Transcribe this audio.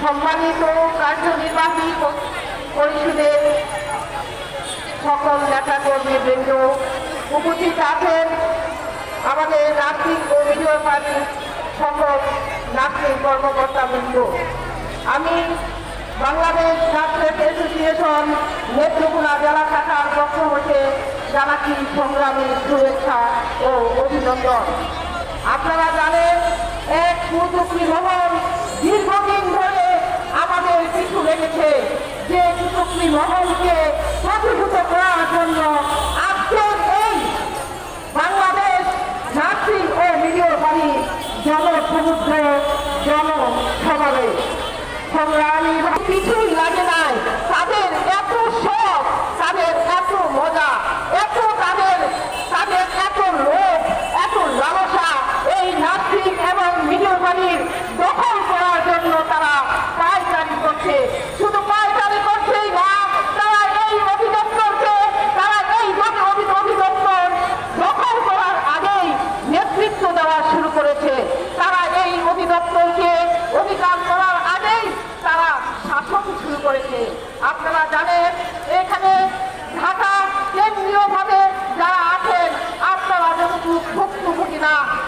সম্মানিত কার্যনির্বাহী পরিষদের সকল নেতাকর্মী বৃন্দ উপস্থিত আছেন আমাদের নাগরিক ও বিজয় পার্টির সকল নাগরিক কর্মকর্তা বৃন্দ আমি বাংলাদেশ নাগরিক অ্যাসোসিয়েশন নেত্রকোনা জেলা শাখার পক্ষ হতে জানাচ্ছি সংগ্রামী শুভেচ্ছা ও অভিনন্দন। আপনারা জানেন কুতুকি মহল দীর্ঘদিন ধরে আমাদের পিছু লেগেছে যে তেজস্বী মহলকে প্রতিভূত করার জন্য আজকের এই বাংলাদেশ যাত্রী ও মিডিয় বাড়ি জনসমুদ্র জনসমাবেশ। সংগ্রামী কিছুই লাগে নাই দেওয়া শুরু করেছে। তারা এই অধিদপ্তরকে অধিকার করার আগেই তারা শাসন শুরু করেছে। আপনারা